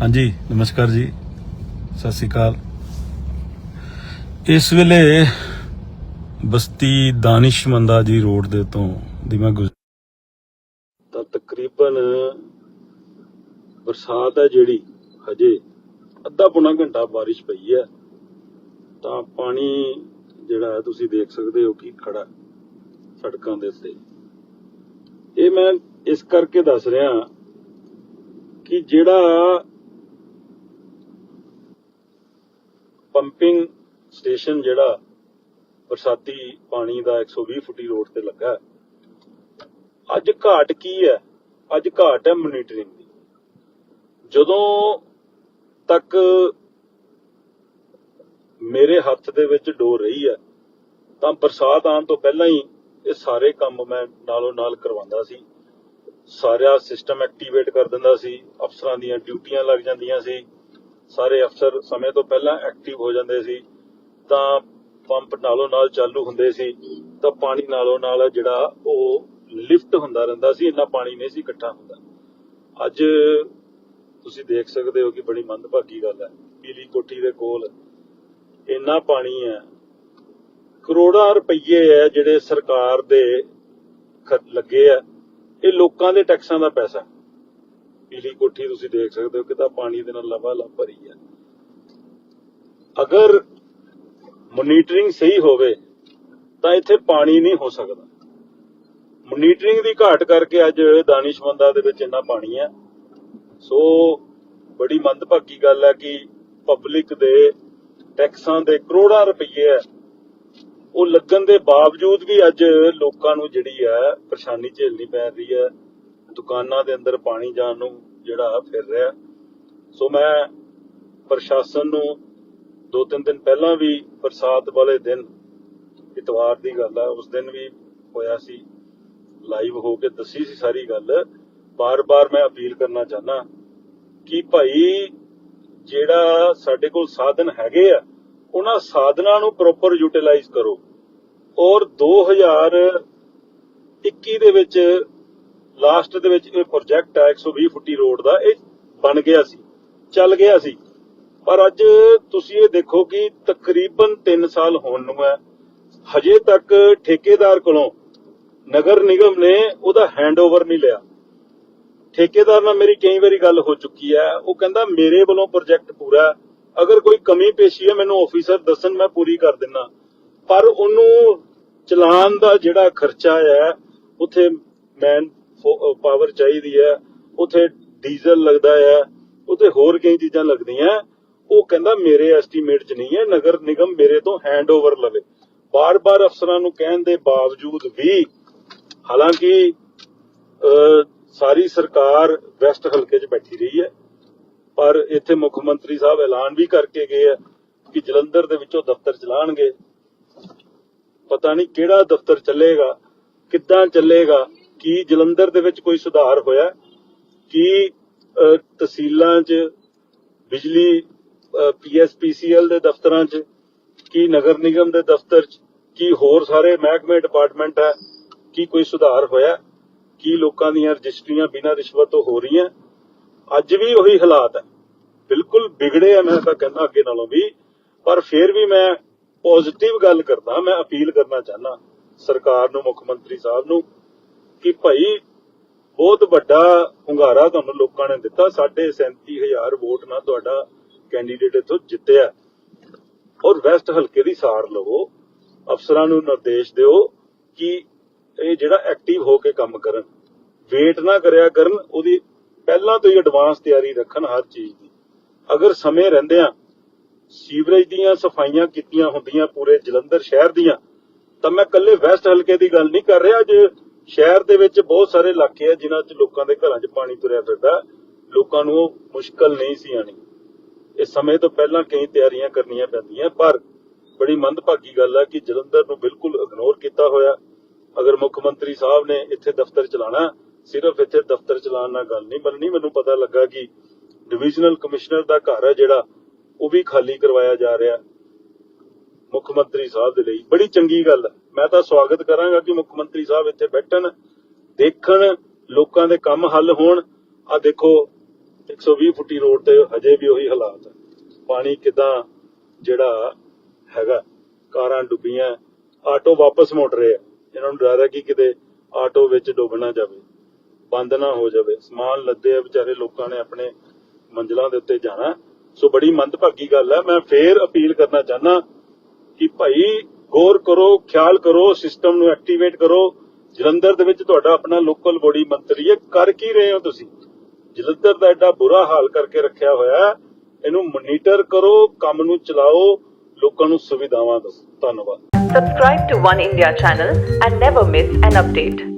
ਹਾਂਜੀ, ਨਮਸਕਾਰ ਜੀ। ਸਤਿ ਸ੍ਰੀ ਅਕਾਲ। ਇਸ ਵੇਲੇ ਬਸਤੀ ਦਾਨਿਸ਼ਮੰਦਾ ਜੀ ਰੋਡ ਦੇ ਤੋਂ ਦੀ ਮੈਂ ਤਾਂ ਤਕਰੀਬਨ ਬਰਸਾਤ ਹੈ ਜਿਹੜੀ, ਹਜੇ ਅੱਧਾ ਪੌਣਾ ਘੰਟਾ ਬਾਰਿਸ਼ ਪਈ ਹੈ। ਤਾਂ ਪਾਣੀ ਜਿਹੜਾ ਹੈ, ਤੁਸੀਂ ਦੇਖ ਸਕਦੇ ਹੋ ਕਿ ਖੜਾ ਸੜਕਾਂ ਦੇ ਉੱਤੇ। ਇਹ ਮੈਂ ਇਸ ਕਰਕੇ ਦੱਸ ਰਿਹਾ ਕਿ ਜਿਹੜਾ ਪੰਪਿੰਗ ਸਟੇਸ਼ਨ ਜਿਹੜਾ ਬਰਸਾਤੀ ਪਾਣੀ ਦਾ 120 ਫੁੱਟੀ ਰੋਡ ਤੇ ਲੱਗਾ ਹੈ, ਅੱਜ ਘਾਟ ਕੀ ਹੈ? ਅੱਜ ਘਾਟ ਹੈ ਮੋਨੀਟਰਿੰਗ ਦੀ। ਜਦੋਂ ਤੱਕ ਮੇਰੇ ਹੱਥ ਦੇ ਵਿੱਚ ਡੋਰ ਰਹੀ ਹੈ ਤਾਂ ਬਰਸਾਤ ਆਉਣ ਤੋਂ ਪਹਿਲਾਂ ਹੀ ਇਹ ਸਾਰੇ ਕੰਮ ਮੈਂ ਨਾਲੋਂ ਨਾਲ ਕਰਵਾਉਂਦਾ ਸੀ। ਸਾਰਾ ਸਿਸਟਮ ਐਕਟੀਵੇਟ ਕਰ ਦਿੰਦਾ ਸੀ। ਅਫਸਰਾਂ ਦੀਆਂ ਡਿਊਟੀਆਂ ਲੱਗ ਜਾਂਦੀਆਂ ਸੀ। ਸਾਰੇ ਅਫਸਰ ਸਮੇਂ ਤੋਂ ਪਹਿਲਾਂ ਐਕਟਿਵ ਹੋ ਜਾਂਦੇ ਸੀ, ਤਾਂ ਪੰਪ ਨਾਲੋਂ ਨਾਲ ਚਾਲੂ ਹੁੰਦੇ ਸੀ, ਤਾਂ ਪਾਣੀ ਨਾਲੋਂ ਨਾਲ ਜਿਹੜਾ ਉਹ ਲਿਫਟ ਹੁੰਦਾ ਰਹਿੰਦਾ ਸੀ, ਇੰਨਾ ਪਾਣੀ ਨਹੀਂ ਸੀ ਇਕੱਠਾ ਹੁੰਦਾ। ਅੱਜ ਤੁਸੀਂ ਦੇਖ ਸਕਦੇ ਹੋ ਕਿ ਬੜੀ ਮੰਦਭਾਗੀ ਗੱਲ ਹੈ। ਪੀਲੀ ਕੋਠੀ ਦੇ ਕੋਲ ਇੰਨਾ ਪਾਣੀ ਹੈ। ਕਰੋੜਾਂ ਰੁਪਏ ਹੈ ਜਿਹੜੇ ਸਰਕਾਰ ਦੇ ਖ- ਲੱਗੇ ਆ ਇਹ ਲੋਕਾਂ ਦੇ ਟੈਕਸਾਂ ਦਾ ਪੈਸਾ ਪੀਲੀ ਕੋਠੀ ਤੁਸੀਂ ਦੇਖ ਸਕਦੇ ਹੋ ਕਿਤਾ ਪਾਣੀ ਦੇ ਨਾਲ ਲਵਾ ਲਵ ਭਰੀ ਹੈ। ਅਗਰ ਮੋਨੀਟਰਿੰਗ ਸਹੀ ਹੋਵੇ, ਤਾਂ ਇੱਥੇ ਪਾਣੀ ਨਹੀਂ ਹੋ ਸਕਦਾ। ਮੋਨੀਟਰਿੰਗ ਦੀ ਘਾਟ ਕਰਕੇ ਅੱਜ ਦਾਨਿਸ਼ਮੰਦਾ ਦੇ ਵਿੱਚ ਇੰਨਾ ਪਾਣੀ ਹੈ। ਸੋ ਬੜੀ ਮੰਦਭਾਗੀ ਗੱਲ ਹੈ ਕਿ ਪਬਲਿਕ ਦੇ ਟੈਕਸਾਂ ਦੇ ਕਰੋੜਾਂ ਰੁਪਏ ਹੈ। ਉਹ ਲੱਗਣ ਦੇ ਬਾਵਜੂਦ ਵੀ ਅੱਜ ਲੋਕਾਂ ਨੂੰ ਜਿਹੜੀ ਹੈ ਪਰੇਸ਼ਾਨੀ ਝੇਲਣੀ ਪੈ ਰਹੀ ਹੈ। ਦੁਕਾਨਾਂ ਦੇ ਅੰਦਰ ਪਾਣੀ ਜਾਣ ਨੂੰ ਜਿਹੜਾ ਫਿਰ ਰਿਹਾ। ਸੋ ਮੈਂ ਪ੍ਰਸ਼ਾਸਨ ਨੂੰ ਦੋ ਤਿੰਨ ਦਿਨ ਪਹਿਲਾਂ ਵੀ ਬਰਸਾਤ ਵਾਲੇ ਦਿਨ ਇਤਵਾਰ ਦੀ ਗੱਲ ਹੈ ਉਸ ਦਿਨ ਵੀ ਹੋਇਆ ਸੀ ਲਾਈਵ ਹੋ ਕੇ ਦੱਸੀ ਸੀ ਸਾਰੀ ਗੱਲ। ਬਾਰ-ਬਾਰ ਮੈਂ ਅਪੀਲ ਕਰਨਾ ਚਾਹਨਾ ਕਿ ਭਾਈ ਜਿਹੜਾ ਸਾਡੇ ਕੋਲ ਸਾਧਨ ਹੈਗੇ ਆ, ਉਹਨਾਂ ਸਾਧਨਾਂ ਨੂੰ ਪ੍ਰੋਪਰ ਯੂਟਿਲਾਈਜ਼ ਕਰੋ। ਔਰ 2021 ਦੇ ਵਿੱਚ ਲਾਸਟ ਦੇ ਵਿੱਚ ਇਹ ਪ੍ਰੋਜੈਕਟ ਹੈ 120 ਫੁੱਟੀ ਰੋਡ ਦਾ, ਇਹ ਬਣ ਗਿਆ ਸੀ, ਚੱਲ ਗਿਆ ਸੀ। ਪਰ ਅੱਜ ਤੁਸੀਂ ਇਹ ਦੇਖੋ ਕਿ ਤਕਰੀਬਨ 3 ਸਾਲ ਹੋਣ ਨੂੰ ਹੈ। ਹਜੇ ਤੱਕ ਠੇਕੇਦਾਰ ਕੋਲੋਂ ਨਗਰ ਨਿਗਮ ਨੇ ਉਹਦਾ ਹੈਂਡਓਵਰ ਨਹੀਂ ਲਿਆ। ਠੇਕੇਦਾਰ ਨਾਲ ਮੇਰੀ ਕਈ ਵਾਰੀ ਗੱਲ ਹੋ ਚੁੱਕੀ ਹੈ। ਉਹ ਕਹਿੰਦਾ, ਮੇਰੇ ਵੱਲੋਂ ਪ੍ਰੋਜੈਕਟ ਪੂਰਾ ਅਗਰ ਕੋਈ ਕਮੀ ਪੇਸ਼ੀ ਹੈ, ਮੈਨੂੰ ਆਫੀਸਰ ਦੱਸਣ, ਮੈਂ ਪੂਰੀ ਕਰ ਦਿੰਨਾ। ਪਰ ਉਹਨੂੰ ਚਲਾਨ ਦਾ ਜਿਹੜਾ ਖਰਚਾ ਹੈ ਉਥੇ ਮੈਨ ਪਾਵਰ ਚਾਹੀਦੀ ਹੈ, ਉਥੇ ਡੀਜ਼ਲ ਲੱਗਦਾ ਹੈ, ਉਥੇ ਹੋਰ ਕਈ ਚੀਜ਼ਾਂ ਲੱਗਦੀਆਂ, ਉਹ ਕਹਿੰਦਾ ਮੇਰੇ ਐਸਟੀਮੇਟ 'ਚ ਨਹੀਂ ਹੈ, ਨਗਰ ਨਿਗਮ ਮੇਰੇ ਤੋਂ ਹੈਂਡਓਵਰ ਲਵੇ। ਬਾਰ-ਬਾਰ ਅਫਸਰਾਂ ਨੂੰ ਕਹਿਣ ਦੇ ਬਾਵਜੂਦ ਵੀ, ਹਾਲਾਂਕਿ ਸਾਰੀ ਸਰਕਾਰ ਵੈਸਟ ਹਲਕੇ 'ਚ ਬੈਠੀ ਰਹੀ ਹੈ, ਪਰ ਇੱਥੇ ਮੁੱਖ ਮੰਤਰੀ ਸਾਹਿਬ ਐਲਾਨ ਵੀ ਕਰਕੇ ਗਏ ਆ ਕਿ ਜਲੰਧਰ ਦੇ ਵਿੱਚੋਂ ਦਫ਼ਤਰ ਚਲਾਣਗੇ। ਪਤਾ ਨਹੀਂ ਕਿਹੜਾ ਦਫ਼ਤਰ ਚੱਲੇਗਾ, ਕਿੱਦਾਂ ਚੱਲੇਗਾ ਕੀ ਜਲੰਧਰ ਦੇ ਵਿੱਚ ਕੋਈ ਸੁਧਾਰ ਹੋਇਆ? ਕੀ ਅਹ, ਤਹਿਸੀਲਾਂ 'ਚ ਬਿਜਲੀ ਪੀਐਸਪੀਸੀਐਲ ਦੇ ਦਫ਼ਤਰਾਂ 'ਚ ਕੀ ਨਗਰ ਨਿਗਮ ਦੇ ਦਫ਼ਤਰ 'ਚ ਕੀ ਹੋਰ ਸਾਰੇ ਮਹਿਕਮੇ ਡਿਪਾਰਟਮੈਂਟ ਹੈ ਕੀ ਕੋਈ ਸੁਧਾਰ ਹੋਇਆ? ਕੀ ਲੋਕਾਂ ਦੀਆਂ ਰਜਿਸਟਰੀਆਂ ਬਿਨਾਂ ਰਿਸ਼ਵਤ ਤੋਂ ਹੋ ਰਹੀਆਂ? ਅੱਜ ਵੀ ਉਹੀ ਹਾਲਾਤ ਹੈ। ਬਿਲਕੁਲ ਵਿਗੜੇ ਆ ਮੈਂ ਤਾਂ ਕਹਿੰਦਾ ਅੱਗੇ ਨਾਲੋਂ ਵੀ। ਪਰ ਫਿਰ ਵੀ ਮੈਂ ਪੋਜ਼ਿਟਿਵ ਗੱਲ ਕਰਦਾ ਮੈਂ ਅਪੀਲ ਕਰਨਾ ਚਾਹਨਾ ਸਰਕਾਰ ਨੂੰ ਮੁੱਖ ਮੰਤਰੀ ਸਾਹਿਬ ਨੂੰ ਕਿ ਭਾਈ ਬਹੁਤ ਵੱਡਾ ਹੁੰਗਾਰਾ ਤੁਹਾਨੂੰ ਲੋਕਾਂ ਨੇ ਦਿੱਤਾ ਸਾਡੇ 37000 ਵੋਟ ਨਾਲ ਤੁਹਾਡਾ ਕੈਂਡੀਡੇਟ ਇੱਥੋਂ ਜਿੱਤਿਆ। ਔਰ ਵੈਸਟ ਹਲਕੇ ਦੀ ਸਾਰ ਲਵੋ, ਅਫਸਰਾਂ ਨੂੰ ਨਿਰਦੇਸ਼ ਦਿਓ ਕਿ ਇਹ ਜਿਹੜਾ ਐਕਟਿਵ ਹੋ ਕੇ ਕੰਮ ਕਰਨ। ਵੇਟ ਨਾ ਕਰਿਆ ਕਰਨ, ਉਹਦੀ ਪਹਿਲਾਂ ਤੋਂ ਹੀ ਐਡਵਾਂਸ ਤਿਆਰੀ ਰੱਖਣ ਹਰ ਚੀਜ਼ ਦੀ। ਅਗਰ ਸਮੇਂ ਰਹਿੰਦਿਆਂ ਸੀਵਰੇਜ ਦੀਆਂ ਸਫਾਈਆਂ ਕੀਤੀਆਂ ਹੁੰਦੀਆਂ ਪੂਰੇ ਜਲੰਧਰ ਸ਼ਹਿਰ ਦੀਆਂ, ਤਾਂ ਮੈਂ ਕੱਲੇ ਵੈਸਟ ਹਲਕੇ ਦੀ ਗੱਲ ਨਹੀਂ ਕਰ ਰਿਹਾ ਅੱਜ ਸ਼ਹਿਰ ਦੇ ਵਿੱਚ ਬਹੁਤ ਸਾਰੇ ਇਲਾਕੇ ਆ ਜਿਨ੍ਹਾਂ 'ਚ ਲੋਕਾਂ ਦੇ ਘਰਾਂ 'ਚ ਪਾਣੀ ਤੁਰਿਆ ਫਿਰਦਾ। ਲੋਕਾਂ ਨੂੰ ਉਹ ਮੁਸ਼ਕਲ ਨਹੀਂ ਸੀ ਆਣੀ ਇਹ ਸਮੇਂ ਤੋਂ ਪਹਿਲਾਂ ਕਈ ਤਿਆਰੀਆਂ ਕਰਨੀਆਂ ਪੈਂਦੀਆਂ, ਪਰ ਬੜੀ ਮੰਦਭਾਗੀ ਗੱਲ ਆ ਕਿ ਜਲੰਧਰ ਨੂੰ ਬਿਲਕੁਲ ਇਗਨੋਰ ਕੀਤਾ ਹੋਇਆ। ਅਗਰ ਮੁੱਖ ਮੰਤਰੀ ਸਾਹਿਬ ਨੇ ਇੱਥੇ ਦਫ਼ਤਰ ਚਲਾਣਾ ਸਿਰਫ ਇੱਥੇ ਦਫ਼ਤਰ ਚਲਾਉਣ ਨਾਲ ਗੱਲ ਨਹੀਂ ਬਣਨੀ, ਮੈਨੂੰ ਪਤਾ ਲੱਗਾ ਕਿ ਡਿਵੀਜ਼ਨਲ ਕਮਿਸ਼ਨਰ ਦਾ ਘਰ ਹੈ ਜਿਹੜਾ, ਉਹ ਵੀ ਖਾਲੀ ਕਰਵਾਇਆ ਜਾ ਰਿਹਾ। ਮੁੱਖ ਮੰਤਰੀ ਸਾਹਿਬ ਦੇ ਲਈ ਬੜੀ ਚੰਗੀ ਗੱਲ ਹੈ ਮੈਂ ਤਾਂ ਸਵਾਗਤ ਕਰਾਂਗਾ ਕਿ ਮੁੱਖ ਮੰਤਰੀ ਸਾਹਿਬ ਇੱਥੇ ਬੈਠਣ, ਦੇਖਣ, ਲੋਕਾਂ ਦੇ ਕੰਮ ਹੱਲ ਹੋਣ। ਆ ਦੇਖੋ 120 ਫੁੱਟੀ ਰੋਡ ਤੇ ਹਜੇ ਵੀ ਉਹੀ ਹਾਲਾਤ ਹੈ ਪਾਣੀ ਕਿਦਾਂ ਜਿਹੜਾ ਹੈਗਾ, ਕਾਰਾਂ ਡੁੱਬੀਆਂ, ਆਟੋ ਵਾਪਸ ਮੁੜ ਰਹੇ ਆ। ਇਹਨਾਂ ਨੂੰ ਡਰ ਹੈ ਕਿ ਕਿਤੇ ਆਟੋ ਵਿੱਚ ਡੁੱਬ ਨਾ ਜਾਵੇ, ਬੰਦ ਨਾ ਹੋ ਜਾਵੇ। ਸਮਾਨ ਲੱਦੇ ਆ ਵਿਚਾਰੇ ਲੋਕਾਂ ਨੇ ਆਪਣੇ ਮੰਜ਼ਲਾਂ ਦੇ ਉੱਤੇ ਜਾਣਾ। ਸੋ ਬੜੀ ਮੰਦਭਾਗੀ ਗੱਲ ਹੈ। ਮੈਂ ਫੇਰ ਅਪੀਲ ਕਰਨਾ ਚਾਹਨਾ ਕਿ ਭਾਈ ਗੌਰ ਕਰੋ, ਖਿਆਲ ਕਰੋ ਸਿਸਟਮ ਨੂੰ ਐਕਟੀਵੇਟ ਕਰੋ। ਜਲੰਧਰ ਦੇ ਵਿੱਚ ਤੁਹਾਡਾ ਆਪਣਾ ਲੋਕਲ ਬੋਡੀ ਮੰਤਰੀ ਹੈ। ਕਰ ਕੀ ਰਹੇ ਹੋ ਤੁਸੀਂ? ਜਲੰਧਰ ਦਾ ਐਡਾ ਬੁਰਾ ਹਾਲ ਕਰਕੇ ਰੱਖਿਆ ਹੋਇਆ ਇਹਨੂੰ ਮੋਨੀਟਰ ਕਰੋ, ਕੰਮ ਨੂੰ ਚਲਾਓ, ਲੋਕਾਂ ਨੂੰ ਸੁਵਿਧਾਵਾਂ ਦਿਓ ਧੰਨਵਾਦ। Subscribe to One India channel and never miss an update.